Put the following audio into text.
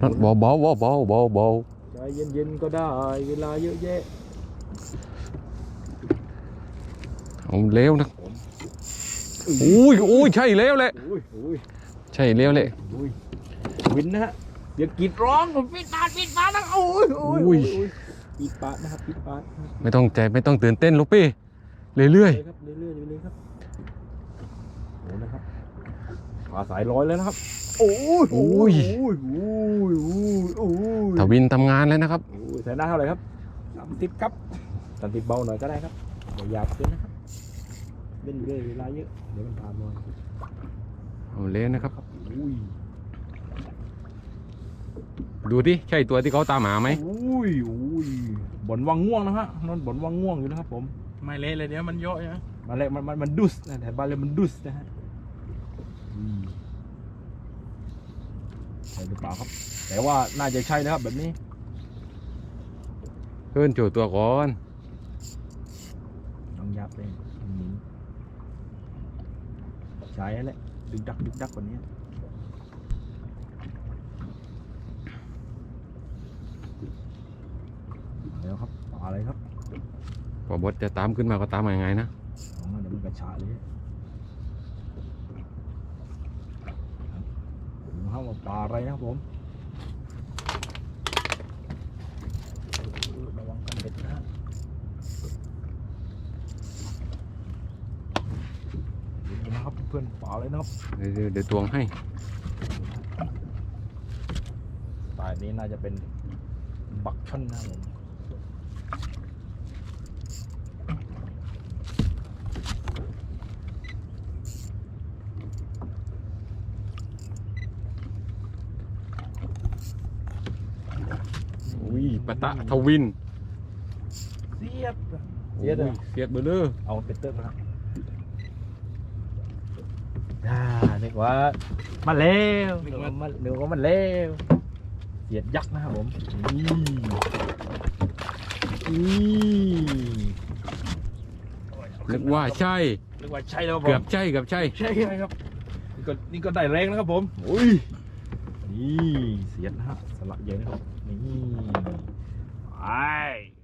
นั่นเบาเบาเบาเบาเบาเบาใจเย็นๆก็ได้ เวลาเยอะแยะเอาเร็วนะอุ้ยอุ้ยใช่แล้วแหละอุ้ยอุ้ยใช่แล้วแหละอุ้ยวินนะฮะเดี๋ยวกรีดร้องผมปิดปากปิดปากนะโอ้ยโอ้ยอุ้ยโอ้ยปิดปากนะครับปิดปากนะครับไม่ต้องใจไม่ต้องตื่นเต้นลูกพี่เรื่อยเรื่อยๆครับเรื่อยๆเรื่อยๆครับโอ้นะครับ ปลาสายร้อยแล้วนะครับ โอ้ยโอ้ยโอ้ยโอ้ยโอ้ยโอ้ยๆทวินทำงานแล้วนะครับ โอ้ยใส่หน้าเท่าไหร่ครับสามสิบครับสามสิบเบาหน่อยก็ได้ครับอย่าหยาบเกินนะครับเล่นเรื่อยเวลาเยอะเดี๋ยวมันผ่านมาเอาเร็วนะครับครับอุ้ยดูดิใช่ตัวที่เขาตามหาไหมอุ้ยอุ้ยบ่นวังง่วงนะฮะนอนบ่นวังง่วงอยู่นะครับผมไม่เละเลยเดี๋ยวมันเยอะใช่ไหมมาเลยมันมันมันดุสนะแต่บ้านเลยมันดุสนะฮะอืมใช่ หรือเปล่าครับ แต่ว่าน่าจะใช่นะครับแบบนี้เพื่อนโจตัวก่อน น้องยับเลยอืมใช่แหละดึกดักดึกดักกว่านี้เดี๋ยวครับปลาอะไรครับพอบดจะตามขึ้นมาก็ตามมายังไงนะ อ๋อเดี๋ยวมันกระชากเลยผมเข้ามาปลาอะไรนะครับผมระวังกันเบ็ดนะฮะดูนะครับเพื่อนปลาอะไรนะครับเดี๋ยวเดี๋ยวตวงให้ปลานี้น่าจะเป็นบักช่อนนะครับผม อุ้ยปะตะทวินเสียบเสียบเลยเสียดเบอร์เลอร์เอาเป็นเติร์นะครับอ่านึกว่ามันเลวนึกว่ามันนึกว่ามันเลวเหยียดยักษ์นะครับผมนี่นี่นึกว่าใช่นึกว่าใช่แล้วครับผมเกือบใช่เกือบใช่ ใช่ไหมครับนี่ก็นี่ก็ได้แรงนะครับผมอุ้ย นี่เสียดนะครับสละเยอะนะครับนี่ไป